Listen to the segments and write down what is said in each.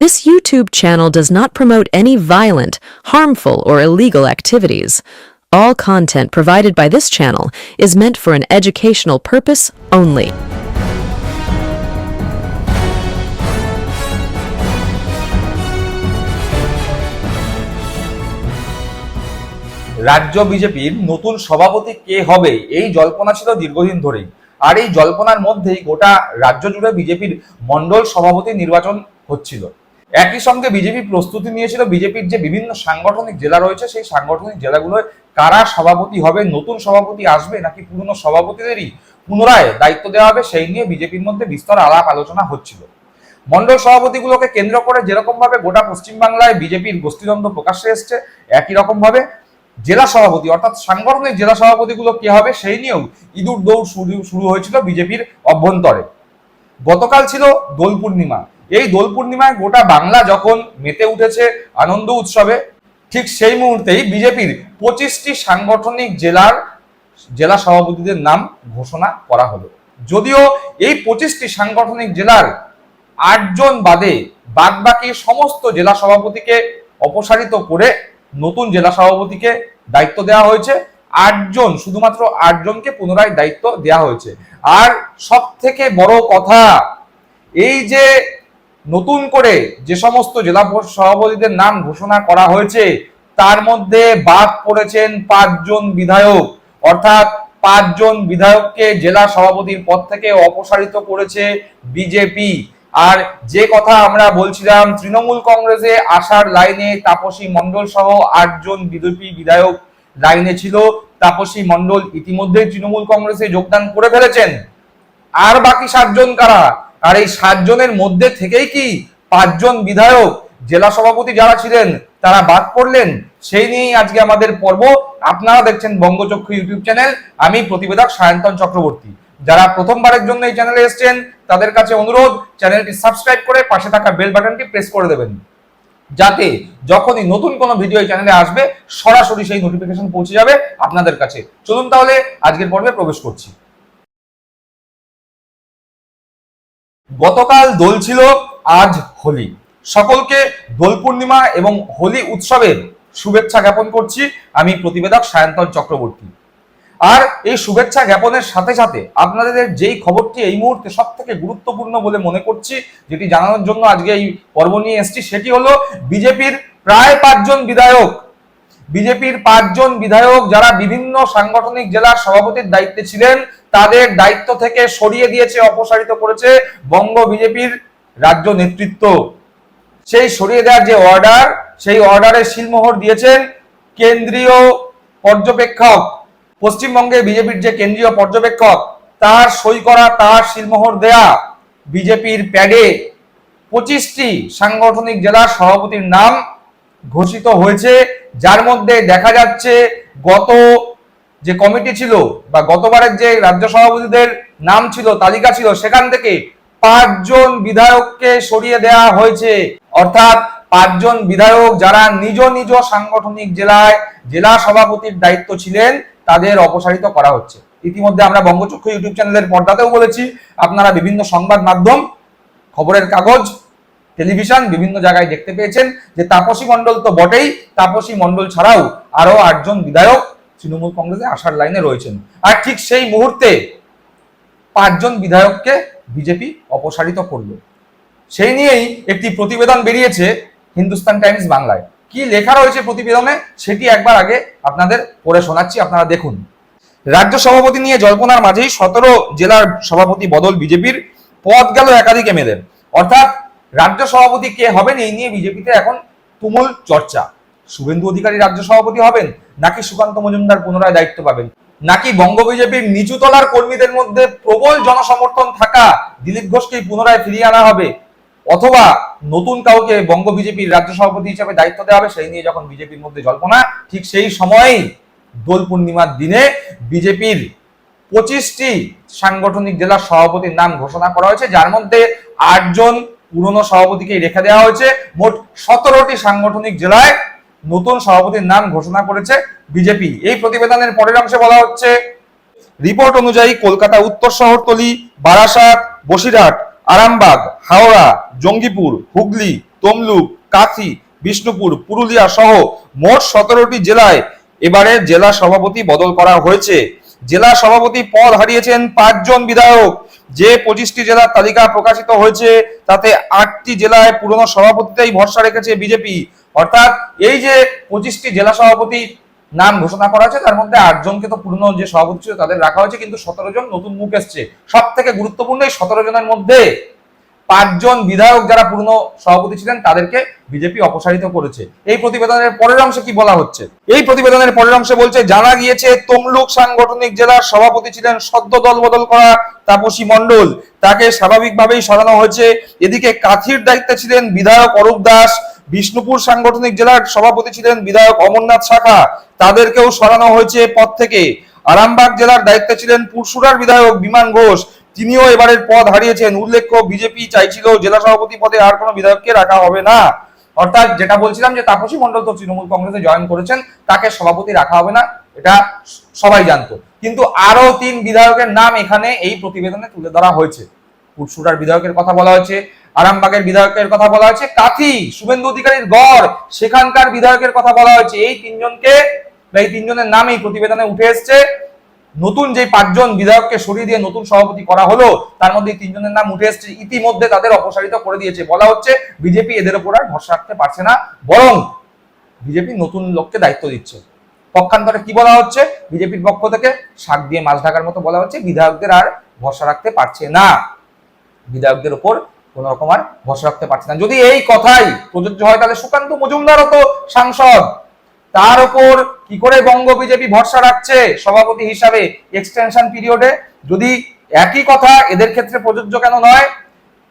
This YouTube channel does not promote any violent, harmful, or illegal activities. All content provided by this channel is meant for an educational purpose only. রাজ্য বিজেপির নতুন সভাপতি কে হবে এই জল্পনা ছিল দীর্ঘদিন ধরেই আর এই জল্পনার মধ্যেই গোটা রাজ্য জুড়ে বিজেপির মন্ডল সভাপতি নির্বাচন হচ্ছিল একই সঙ্গে বিজেপি প্রস্তুতি নিয়েছিল, বিজেপির যে বিভিন্ন সাংগঠনিক জেলা রয়েছে, সেই সাংগঠনিক জেলাগুলোয় কারা সভাপতি হবে, নতুন সভাপতি আসবে নাকি পুরনো সভাপতিদেরই পুনরায় দায়িত্ব দেওয়া হবে, সেই নিয়ে বিজেপির মধ্যে বিস্তর আলাপ আলোচনা হচ্ছিল। মন্ডল সভাপতিগুলোকে কেন্দ্র করে যেরকম ভাবে গোটা পশ্চিমবাংলায় বিজেপির গোষ্ঠীদ্বন্দ্ব প্রকাশ্যে এসছে, একই রকম ভাবে জেলা সভাপতি অর্থাৎ সাংগঠনিক জেলা সভাপতিগুলো কে হবে, সেই নিয়েও ইঁদুর দৌড় শুরু শুরু হয়েছিল বিজেপির অভ্যন্তরে। গতকাল ছিল দোল পূর্ণিমা। এই দোল পূর্ণিমায় গোটা বাংলা যখন মেতে উঠেছে আনন্দ উৎসবে, ঠিক সেই মুহূর্তেই বিজেপির পঁচিশটি সাংগঠনিক জেলার জেলা সভাপতিদের নাম ঘোষণা করা হলো। যদিও এই পঁচিশটি সাংগঠনিক জেলার আটজন বাদে বাদবাকি সমস্ত জেলা সভাপতিকে অপসারিত করে নতুন জেলা সভাপতিকে দায়িত্ব দেওয়া হয়েছে। আটজন, শুধুমাত্র আটজনকে পুনরায় দায়িত্ব দেওয়া হয়েছে। আর সব থেকে বড় কথা, এই যে নতুন করে যে সমস্ত জেলা সভাপতিদের নাম ঘোষণা করা হয়েছে, তার মধ্যে বাদ পড়েছেন পাঁচজন বিধায়ক। অর্থাৎ পাঁচজন বিধায়ককে জেলা সভাপতির পদ থেকে অপসারিত করেছে বিজেপি। আর যে কথা আমরা বলছিলাম, তৃণমূল কংগ্রেসে আসার লাইনে তাপসী মণ্ডল সহ আটজন বিজেপি বিধায়ক লাইনে ছিল তাপসী মণ্ডল। ইতিমধ্যে তৃণমূল কংগ্রেসে যোগদান করে ফেলেছেন। আর বাকি সাতজন কারা? আর এই সাতজনের মধ্যে থেকেই কি পাঁচজন বিধায়ক, জেলা সভাপতি যারা ছিলেন, তারা বাদ পড়লেন? সেই নিয়েই আজকে আমাদের পর্ব। আপনারা দেখছেন বঙ্গচক্ষু ইউটিউব চ্যানেল। আমি প্রতিবেদক সায়ন্তন চক্রবর্তী। যারা প্রথমবারের জন্য এই চ্যানেলে এসেছেন, তাদের কাছে অনুরোধ, চ্যানেলটি সাবস্ক্রাইব করে পাশে থাকা বেল বাটনটি প্রেস করে দেবেন। যাতে যখনই নতুন কোনো ভিডিও চ্যানেলে আসবে, সরাসরি সেই নোটিফিকেশন পৌঁছে যাবে আপনাদের কাছে। চলুন তাহলে আজকের পর্বে প্রবেশ করছি। গতকাল দোল ছিল, আজ হোলি। সকলকে দোল পূর্ণিমা এবং হোলি উৎসবের শুভেচ্ছা জ্ঞাপন করছি। আমি প্রতিবেদক সায়ন্তন চক্রবর্তী। আর এই শুভেচ্ছা জ্ঞাপনের সাথে সাথে আপনাদের যেই খবরটি এই মুহূর্তে সব থেকে গুরুত্বপূর্ণ বলে মনে করছি, যেটি জানানোর জন্য আজকে এই পর্ব নিয়ে এসেছি, সেটি হলো বিজেপির প্রায় পাঁচজন বিধায়ক। বিজেপির পাঁচজন বিধায়ক যারা বিভিন্ন সাংগঠনিক জেলার সভাপতির দায়িত্বে ছিলেন, তাদের দায়িত্ব থেকে সরিয়ে দিয়েছে, অপসারিত করেছে বঙ্গ বিজেপির রাজ্য নেতৃত্ব। সেই সরিয়ে দেওয়ার যে অর্ডার সেই অর্ডারে সিলমোহর দিয়েছেন কেন্দ্রীয় পর্যবেক্ষক পশ্চিমবঙ্গে বিজেপির যে কেন্দ্রীয় পর্যবেক্ষক, তার সই করা তার সিলমোহর দেয়া, বিজেপির প্যাডে পঁচিশটি সাংগঠনিক জেলার সভাপতির নাম ঘোষিত হয়েছে। যার মধ্যে দেখা যাচ্ছে গত যে কমিটি ছিল বা গতবারের যে রাজ্য সভাপতিদের নাম ছিল, তালিকা ছিল, সেখান থেকে পাঁচজন বিধায়ককে সরিয়ে দেওয়া হয়েছে। অর্থাৎ পাঁচজন বিধায়ক যারা নিজ নিজ সাংগঠনিক জেলায় জেলা সভাপতির দায়িত্ব ছিলেন তাদের অপসারিত করা হচ্ছে। ইতিমধ্যে আমরা বঙ্গচক্ষু ইউটিউব চ্যানেলের পর্দাতেও বলেছি, আপনারা বিভিন্ন সংবাদ মাধ্যম, খবরের কাগজ, টেলিভিশন বিভিন্ন জায়গায় দেখতে পেয়েছেন যে তাপসী মণ্ডল তো বটেই, তাপসী মণ্ডল ছাড়াও আরও আটজন বিধায়ক তৃণমূল কংগ্রেসে আসার লাইনে রয়েছেন। আর ঠিক সেই মুহূর্তে পাঁচজন বিধায়ককে বিজেপি অপসারিত করল। সেই নিয়েই একটি প্রতিবেদন বেরিয়েছে হিন্দুস্তান টাইমস বাংলায়। কি লেখা রয়েছে প্রতিবেদনে সেটি একবার আগে আপনাদের পড়ে শোনাচ্ছি, আপনারা দেখুন। রাজ্য সভাপতি নিয়ে জল্পনার মাঝেই সতেরো জেলার সভাপতি বদল বিজেপির, পদ গেল একাধিক এমএলএ। অর্থাৎ রাজ্য সভাপতি কে হবেন এই নিয়ে বিজেপিতে এখন তুমুল চর্চা। শুভেন্দু অধিকারী রাজ্য সভাপতি হবেন, নাকি সুকান্ত মজুমদার পুনরায় দায়িত্ব পাবেন? নাকি বঙ্গ বিজেপির নিচুতলার কর্মীদের মধ্যে প্রবল জনসমর্থন থাকা দিলীপ ঘোষকেই পুনরায় ফিরিয়ে আনা হবে? অথবা নতুন কাউকে বঙ্গ বিজেপির রাজ্য সভাপতি হিসেবে দায়িত্ব দেওয়া হবে, সেই নিয়ে যখন বিজেপির মধ্যে জল্পনা, ঠিক সেই সময়েই দোল পূর্ণিমার দিনে বিজেপির পঁচিশটি সাংগঠনিক জেলার সভাপতির নাম ঘোষণা করা হয়েছে, যার মধ্যে আটজন পুরনো সভাপতিকে রেখে দেওয়া হয়েছে। মোট সতেরোটি সাংগঠনিক জেলায় নতুন সভাপতির নাম ঘোষণা করেছে বিজেপি। এই প্রতিবেদনের পরের অংশে বলা হচ্ছে, রিপোর্ট অনুযায়ী কলকাতা উত্তর শহরতলি, বারাসাত, বসিরহাট আরামবাগ, হাওড়া, জঙ্গিপুর, হুগলি, তমলুক কাথি বিষ্ণুপুর, পুরুলিয়া সহ মোট সতেরোটি জেলায় এবারে জেলা সভাপতি বদল করা হয়েছে। জেলা সভাপতি পদ হারিয়েছেন পাঁচজন বিধায়ক। যে পঁচিশটি জেলার তালিকা প্রকাশিত হয়েছে, তাতে আটটি জেলায় পুরনো সভাপতিতেই ভরসা রেখেছে বিজেপি। অর্থাৎ এই যে পঁচিশটি জেলা সভাপতি নাম ঘোষণা করা হয়েছে, তার মধ্যে আটজনকে তো পুরনো যে সভাপতি ছিল তাদের রাখা হয়েছে, কিন্তু সতেরো জন নতুন মুখ এসছে। সব থেকে গুরুত্বপূর্ণ এই সতেরো জনের মধ্যে পাঁচজন বিধায়ক যারা পুরনো সভাপতি ছিলেন, তাদেরকে বিজেপি অপসারিত করেছে। এই প্রতিবেদনের পরের অংশে কি বলা হচ্ছে? এই প্রতিবেদনের পরের অংশে বলছে, জানা গিয়েছে, তমলুক সাংগঠনিক জেলার সভাপতি ছিলেন সদ্য দল বদল করা তাপসী মণ্ডল। তাকে স্বাভাবিকভাবেই সরানো হয়েছে। এদিকে কাথির দায়িত্বে ছিলেন বিধায়ক অরূপ দাস। বিষ্ণুপুর সাংগঠনিক জেলার সভাপতি ছিলেন বিধায়ক অমরনাথ শাখা। তাদেরকেও সরানো হয়েছে পদ থেকে। আরামবাগ জেলার দায়িত্বে ছিলেন পুরসুরার বিধায়ক বিমান ঘোষ। তিনিও এবারের পদ হারিয়েছেন। উল্লেখ্য, বিজেপি চাইছিল জেলা সভাপতি পদে আর কোনো বিধায়ককে রাখা হবে না। অর্থাৎ যেটা বলছিলাম যে তাপসী মণ্ডল তো তৃণমূল কংগ্রেসে জয়েন করেছেন, তাকে সভাপতি রাখা হবে না, এটা সবাই জানতো। কিন্তু আরও তিন বিধায়কের নাম এখানে এই প্রতিবেদনে তুলে ধরা হয়েছে। পুরসুরার বিধায়কের কথা বলা হয়েছে। আরামবাগের বিধায়কের কথা বলা হয়েছে। কাথি, শুভেন্দু অধিকারীর গড়, সেখানকার বিধায়কের কথা বলা হয়েছে। এই তিনজনকে, এই তিনজনের নাম এই প্রতিবেদনে উঠে এসছে। নতুন যে পাঁচজন বিধায়ককে সরিয়ে দিয়ে নতুন সভাপতি করা হলো, তার মধ্যে তিনজনের নাম উঠে এসছে। ইতিমধ্যে তাদের অপসারিত করে দিয়েছে। বলা হচ্ছে, বিজেপি এদের উপর আর ভরসা রাখতে পারছে না, বরং বিজেপি নতুন লোককে দায়িত্ব দিচ্ছে। পক্ষান্তরে কি বলা হচ্ছে? বিজেপির পক্ষ থেকে শাক দিয়ে মাছ ঢাকার মতো বলা হচ্ছে, বিধায়কদের আর ভরসা রাখতে পারছে না। বিধায়কদের উপর কোন রকম আর ভরসা রাখতে পারছে না। যদি এই কথাই প্রযোজ্য হয়, তাহলে সুকান্ত মজুমদারও তো সাংসদ। তার উপর কি করে বঙ্গ বিজেপি ভরসা রাখছে সভাপতি হিসাবে এক্সটেনশন পিরিয়ডে যদি একই কথা এদের ক্ষেত্রে প্রযোজ্য কেন নয়?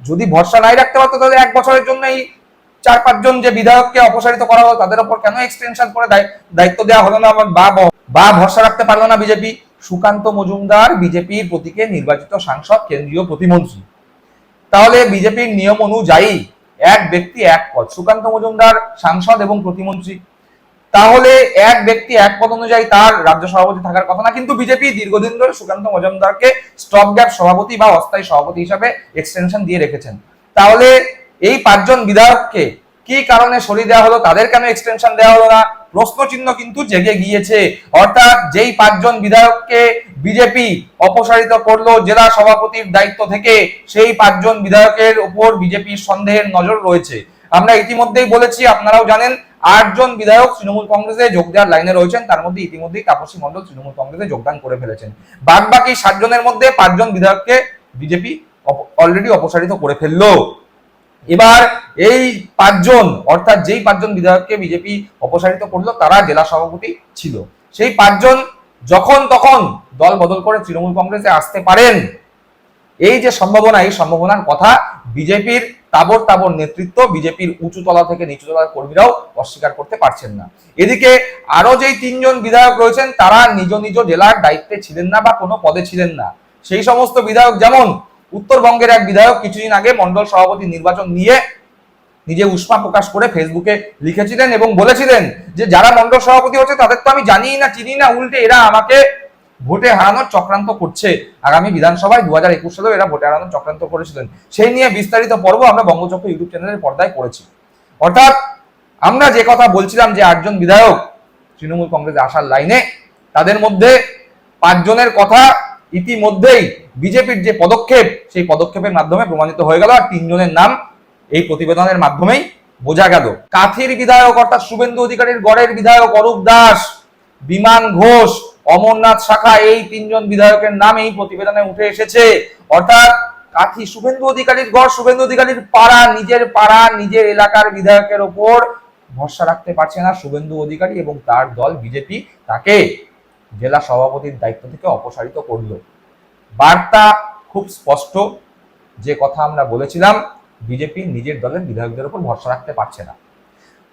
যদি ভরসা নাই রাখতে পারতো, তাহলে এক বছরের জন্য এই চার পাঁচজন যে বিধায়ককে অপসারিত করা হলো, তাদের উপর কেন এক্সটেনশন করে দায়িত্ব দেওয়া হলো না? বা বা ভরসা রাখতে পারল না বিজেপি? সুকান্ত মজুমদার বিজেপির প্রতীকে নির্বাচিত সাংসদ, কেন্দ্রীয় প্রতিমন্ত্রী। তাহলে বিজেপির নিয়ম অনুযায়ী এক ব্যক্তি এক পদ। সুকান্ত মজুমদার সাংসদ এবং প্রতিমন্ত্রী। তাহলে এক ব্যক্তি এক পদ অনুযায়ী তার রাজ্য সভাপতি থাকার কথা না, কিন্তু বিজেপি দীর্ঘদিন ধরে সুকান্ত মজুমদারকে স্টপ গ্যাপ সভাপতি বা অস্থায়ী সভাপতি হিসাবে এক্সটেনশন দিয়ে রেখেছেন। তাহলে এই পাঁচজন বিধায়ককে কি কারণে সরিয়ে দেওয়া হলো, তাদের কেন এক্সটেনশন দেওয়া হলো না? প্রশ্ন চিহ্ন কিন্তু জেগে গিয়েছে। অর্থাৎ যেই পাঁচজন বিধায়ককে বিজেপি অপসারিত করল জেলা সভাপতির দায়িত্ব থেকে, সেই পাঁচজন বিধায়কের উপর বিজেপির সন্দেহের নজর রয়েছে। আমরা ইতিমধ্যেই বলেছি, আপনারাও জানেন, আটজন বিধায়ক তৃণমূল কংগ্রেসে যোগ দেওয়ার লাইনে রয়েছেন, তার মধ্যে ইতিমধ্যেই তাপসী মণ্ডল তৃণমূল কংগ্রেসে যোগদান করে ফেলেছেন। বাদ বাকি সাতজনের মধ্যে পাঁচজন বিধায়ককে বিজেপি অলরেডি অপসারিত করে ফেলল। এবার এই পাঁচজন, অর্থাৎ যেই পাঁচজন বিধায়ককে বিজেপি অপসারিত করল, তারা জেলা সভাপতি ছিল। সেই পাঁচজন যখন তখন দল বদল করে তৃণমূল কংগ্রেসে আসতে পারেন। এই যে সম্ভাবনা, এই সম্ভাবনার কথা বিজেপির তাবর তাবর নেতৃত্ব, বিজেপির উঁচু তলা থেকে নিচু তলার কর্মীরাও অস্বীকার করতে পারছেন না। এদিকে আরও যেই তিনজন বিধায়ক রয়েছেন, তারা নিজ নিজ জেলার দায়িত্বে ছিলেন না বা কোনো পদে ছিলেন না। সেই সমস্ত বিধায়ক যেমন উত্তরবঙ্গের এক বিধায়ক কিছুদিন আগে মন্ডল সভাপতি নির্বাচন নিয়ে নিজে উষ্মা প্রকাশ করে ফেসবুকে লিখেছিলেন এবং বলেছিলেন যে যারা মন্ডল সভাপতি হচ্ছে তাদের তো আমি জানি না, চিনি না, উল্টে এরা আমাকে ভোটে হারানোর চক্রান্ত করছে। আগামী বিধানসভায় দু হাজার একুশ সালেও এরা ভোটে হারানোর চক্রান্ত করেছিলেন। সেই নিয়ে বিস্তারিত পর্ব আমরা বঙ্গচক্র ইউটিউব চ্যানেলের পর্দায় করেছি। অর্থাৎ আমরা যে কথা বলছিলাম যে আটজন বিধায়ক তৃণমূল কংগ্রেসে আসার লাইনে, তাদের মধ্যে পাঁচজনের কথা ইতিমধ্যেই বিজেপির যে পদক্ষেপ, সেই পদক্ষেপের মাধ্যমে প্রমাণিত হয়ে গেল আর তিনজনের নাম এই প্রতিবেদনের মাধ্যমেই বোঝা গেল। কাথির বিধায়ক অর্থাৎ শুভেন্দু অধিকারীর গড়ের বিধায়ক অরূপ দাস, বিমান ঘোষ, অমরনাথ শাখা এই তিনজন বিধায়কের নাম এই প্রতিবেদনে উঠে এসেছে। অর্থাৎ কাথি শুভেন্দু অধিকারীর গড় শুভেন্দু অধিকারীর পাড়া, নিজের পাড়া, নিজের এলাকার বিধায়কের ওপর ভরসা রাখতে পারছে না শুভেন্দু অধিকারী এবং তার দল বিজেপি। তাকে জেলা সভাপতির দায়িত্ব থেকে অপসারিত করল। বার্তা খুব স্পষ্ট, যে কথা আমরা বলেছিলাম বিজেপি নিজের দলের বিধায়কদের উপর ভরসা রাখতে পারছে না।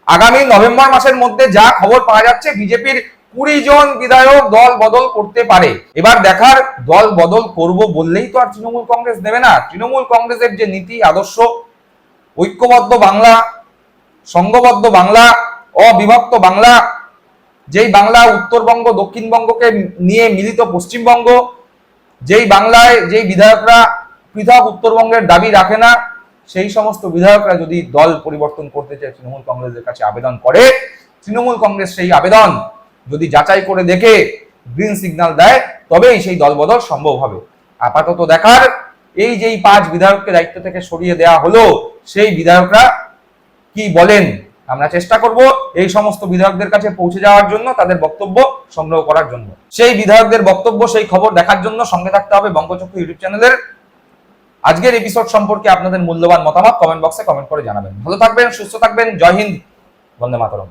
আগামী নভেম্বর মাসের মধ্যে যা খবর পাওয়া যাচ্ছে, বিজেপির কুড়ি জন বিধায়ক দল বদল করতে পারে। এবার দেখার দল বদল করব বললেই তো আর তৃণমূল কংগ্রেস দেবে না। তৃণমূল কংগ্রেসের যে নীতি, আদর্শ, ঐক্যবদ্ধ বাংলা, সংঘবদ্ধ বাংলা, অবিভক্ত বাংলা, যেই বাংলা উত্তরবঙ্গ, দক্ষিণবঙ্গকে নিয়ে মিলিত পশ্চিমবঙ্গ, যেই বাংলায় যেই বিধায়করা পৃথক উত্তরবঙ্গের দাবি রাখে না সেই সমস্ত বিধায়করা যদি দল পরিবর্তন করতে চায়, তৃণমূল কংগ্রেসের কাছে আবেদন করে, তৃণমূল কংগ্রেস সেই আবেদন যদি যাচাই করে দেখে গ্রিন সিগন্যাল দেয়, তবেই সেই দলবদল সম্ভব হবে। আপাতত দেখার, এই যেই পাঁচ বিধায়ককে দায়িত্ব থেকে সরিয়ে দেওয়া হলো, সেই বিধায়করা কি বলেন, আমরা চেষ্টা করব এই সমস্ত বিধায়কদের কাছে পৌঁছে যাওয়ার জন্য, তাদের বক্তব্য সংগ্রহ করার জন্য। সেই বিধায়কদের বক্তব্য, সেই খবর দেখার জন্য সঙ্গে থাকতে হবে বঙ্গচক্ষু ইউটিউব চ্যানেলের আজকের এপিসোড সম্পর্কে আপনাদের মূল্যবান মতামত কমেন্ট বক্সে কমেন্ট করে জানাবেন। ভালো থাকবেন, সুস্থ থাকবেন, জয় হিন্দ, বন্দে মাতরম।